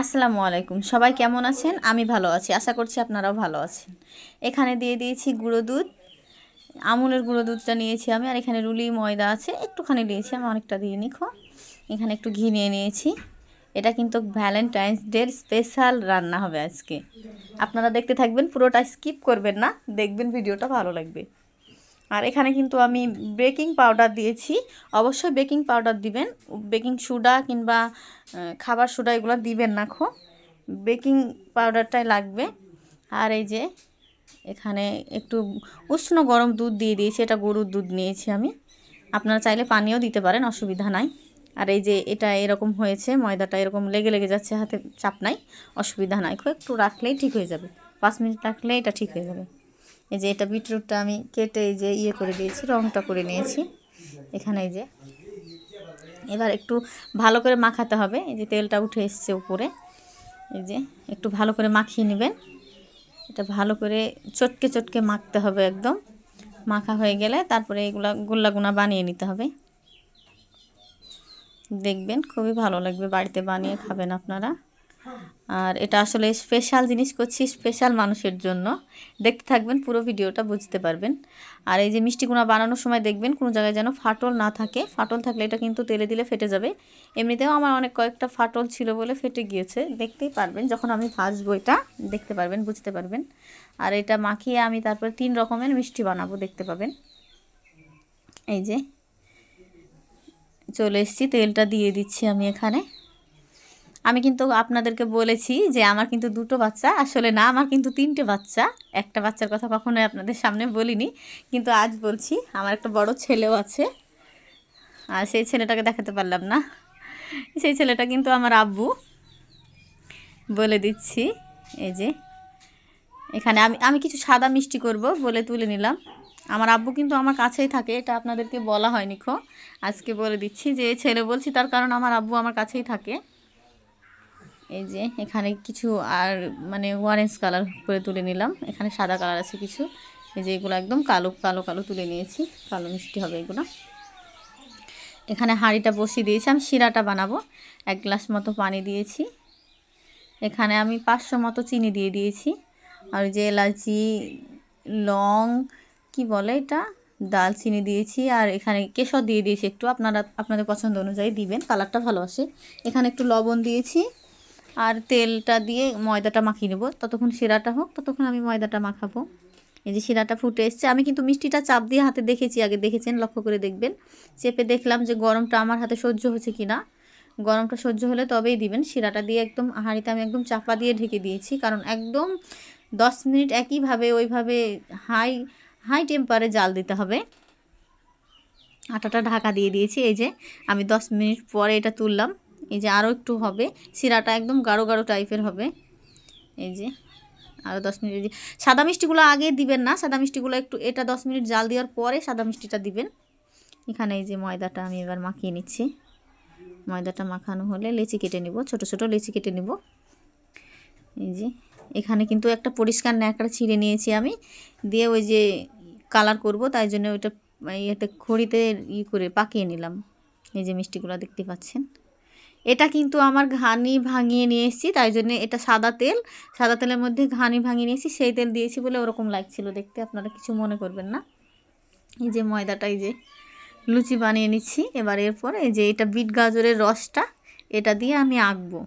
আসসালামু আলাইকুম। সবাই কেমন আছেন? আমি ভালো আছি। আশা করছি আপনারাও ভালো আছেন। এখানে দিয়ে দিয়েছি গুঁড়ো দুধ। আমুলের গুঁড়ো দুধটা নিয়েছি আমি, আর এখানে রুলি ময়দা আছে। একটুখানি নিয়েছি আমি অনেকটা দিয়ে নিখো। এখানে একটু ঘি নিয়ে নিয়েছি। এটা কিন্তু ভ্যালেন্টাইন্স ডের স্পেশাল রান্না হবে আজকে। আপনারা দেখতে থাকবেন, পুরোটা স্কিপ করবেন না। দেখবেন ভিডিওটা ভালো লাগবে। আর এখানে কিন্তু আমি বেকিং পাউডার দিয়েছি। অবশ্যই বেকিং পাউডার দিবেন। বেকিং সোডা কিংবা খাবার সোডা এগুলো দিবেন না খো বেকিং পাউডারটাই লাগবে। আর এই যে, এখানে একটু উষ্ণ গরম দুধ দিয়ে দিয়েছি। এটা গরুর দুধ নিয়েছি আমি। আপনারা চাইলে পানিও দিতে পারেন, অসুবিধা নাই। আর এই যে, এটা এরকম হয়েছে, ময়দাটা এরকম লেগে লেগে যাচ্ছে, হাতে চাপ নাই, অসুবিধা নাই। খুব একটু রাখলেই ঠিক হয়ে যাবে। পাঁচ মিনিট রাখলেই এটা ঠিক হয়ে যাবে। এই যে এটা বিটরুটটা আমি কেটে এই যে ইয়ে করে দিয়েছি, রংটা করে নিয়েছি। এখানে এই যে এবার একটু ভালো করে মাখাতে হবে। এই যে তেলটা উঠে এসছে উপরে। এই যে একটু ভালো করে মাখিয়ে নেবেন। এটা ভালো করে চটকে চটকে মাখতে হবে একদম। মাখা হয়ে গেলে তারপরে এগুলা গোল্লাগুনা বানিয়ে নিতে হবে। দেখবেন খুবই ভালো লাগবে বাড়িতে বানিয়ে খাবেন আপনারা। আর এটা আসলে স্পেশাল জিনিস করছি স্পেশাল মানুষের জন্য। দেখতে থাকবেন, পুরো ভিডিওটা বুঝতে পারবেন। আর এই যে মিষ্টি কুড়া বানানোর সময় দেখবেন, কোনো জায়গায় যেন ফাটল না থাকে। ফাটল থাকলে এটা কিন্তু তেলে দিলে ফেটে যাবে। এমনিতেও আমার অনেক কয়েকটা ফাটল ছিল বলে ফেটে গিয়েছে। দেখতেই পারবেন, যখন আমি ভাজবো এটা, দেখতে পারবেন, বুঝতে পারবেন। আর এটা মাখিয়ে আমি তারপরে তিন রকমের মিষ্টি বানাবো, দেখতে পাবেন। এই যে, চলে এসছি, তেলটা দিয়ে দিচ্ছি আমি এখানে। আমি কিন্তু আপনাদেরকে বলেছি যে আমার কিন্তু দুটো বাচ্চা, আসলে না, আমার কিন্তু তিনটে বাচ্চা। একটা বাচ্চার কথা কখনোই আপনাদের সামনে বলিনি, কিন্তু আজ বলছি, আমার একটা বড় ছেলেও আছে। আর সেই ছেলেটাকে দেখাতে পারলাম না। সেই ছেলেটা কিন্তু আমার আব্বু। বলে দিচ্ছি, এই যে, এখানে আমি আমি কিছু সাদা মিষ্টি করব বলে তুলে নিলাম। আমার আব্বু কিন্তু আমার কাছেই থাকে, এটা আপনাদেরকে বলা হয়নি খো আজকে বলে দিচ্ছি যে ছেলে বলছি তার কারণ আমার আব্বু আমার কাছেই থাকে। এই যে এখানে কিছু আর মানে অরেঞ্জ কালার করে তুলে নিলাম। এখানে সাদা কালার আছে কিছু। এই যে এগুলো একদম কালো কালো কালো তুলে নিয়েছি। কালো মিষ্টি হবে এগুলো। এখানে হাঁড়িটা বসিয়ে দিয়েছি। আমি শিরাটা বানাবো। এক গ্লাস মতো পানি দিয়েছি। এখানে আমি পাঁচশো মতো চিনি দিয়ে দিয়েছি। আর যে এলাচি, লং, কি বলে এটা? দালচিনি দিয়েছি। আর এখানে কেশর দিয়ে দিয়েছি একটু। আপনারা, আপনাদের পছন্দ অনুযায়ী দিবেন। কালারটা ভালো আসে। এখানে একটু লবণ দিয়েছি। আর তেলটা দিয়ে ময়দাটা মাখিয়ে নেব। ততক্ষণ শিরাটা হোক, ততক্ষণ আমি ময়দাটা মাখাবো। এই যে শিরাটা ফুটে এসছে, আমি কিন্তু মিষ্টিটা চাপ দিয়ে হাতে দেখেছি, আগে দেখেছেন, লক্ষ্য করে দেখবেন। চেপে দেখলাম যে গরমটা আমার হাতে সহ্য হচ্ছে কি না গরমটা সহ্য হলে তবেই দিবেন। শিরাটা দিয়ে একদম, হাঁড়িতে আমি একদম চাপা দিয়ে ঢেকে দিয়েছি। কারণ একদম দশ মিনিট একইভাবে, ওইভাবে হাই হাই টেম্পারে জাল দিতে হবে। আটাটা ঢাকা দিয়ে দিয়েছি। এই যে আমি দশ মিনিট পরে এটা তুললাম। এই যে আরও একটু হবে। শিরাটা একদম গাঢ় গাঢ় টাইপের হবে। এই যে আরও দশ মিনিট সাদা মিষ্টিগুলো আগে দিবেন না, সাদা মিষ্টিগুলো একটু, এটা দশ মিনিট জাল দেওয়ার পরে সাদা মিষ্টিটা দিবেন। এখানে এই যে ময়দাটা আমি এবার মাখিয়ে নিচ্ছি। ময়দাটা মাখানো হলে লেচি কেটে নিব, ছোট ছোট লেচি কেটে নিব। এই যে এখানে কিন্তু একটা পরিষ্কার ন্যাকড়া ছিঁড়ে নিয়েছি আমি। দিয়ে ওই যে কালার করব, তাই জন্য ওইটা ইয়েতে, খড়িতে ই করে পাকিয়ে নিলাম। এই যে মিষ্টিগুলো দেখতে পাচ্ছেন। এটা কিন্তু আমার ঘানি ভাঙিয়ে নিয়ে এসেছি, তাই জন্য এটা সাদা তেল। সাদা তেলের মধ্যে ঘানি ভাঙিয়ে নিয়েছি সেই তেল দিয়েছি বলে ওরকম লাগছিল দেখতে, আপনারা কিছু মনে করবেন না। এই যে ময়দাটা, এই যে লুচি বানিয়ে নিচ্ছি। এবার এরপর এই যে এটা বিট গাজরের রসটা, এটা দিয়ে আমি আঁকবো।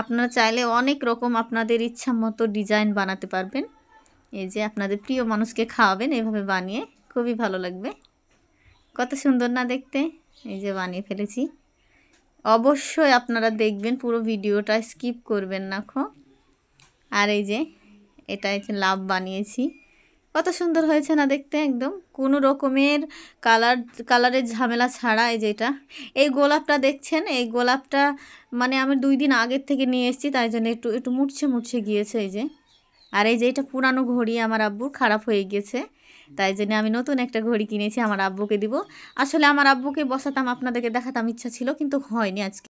আপনারা চাইলে অনেক রকম আপনাদের ইচ্ছা মতো ডিজাইন বানাতে পারবেন। এই যে আপনাদের প্রিয় মানুষকে খাওয়াবেন এভাবে বানিয়ে, খুবই ভালো লাগবে। কত সুন্দর না দেখতে। এই যে বানিয়ে ফেলেছি। অবশ্যই আপনারা দেখবেন, পুরো ভিডিওটা স্কিপ করবেন না খো। আর এই যে, এটা লাভ বানিয়েছি। কত সুন্দর হয়েছে না দেখতে একদম। কোনো রকমের কালার, কালারের ঝামেলা ছাড়া এই যে এটা। এই গোলাপটা দেখছেন? এই গোলাপটা মানে আমি দুই দিন আগের থেকে নিয়ে এসেছি, তাই জন্য একটু একটু মুড়ছে মুড়ছে গিয়েছে এই যে। আর এই যে এটা পুরানো ঘড়ি আমার আব্বুর, খারাপ হয়ে গিয়েছে। তাই জন্য আমি নতুন একটা ঘড়ি কিনেছি, আমার আব্বুকে দিব। আসলে আমার আব্বুকে বসাতাম, আপনাদেরকে দেখাতাম, ইচ্ছা ছিল, কিন্তু হয়নি আজকে।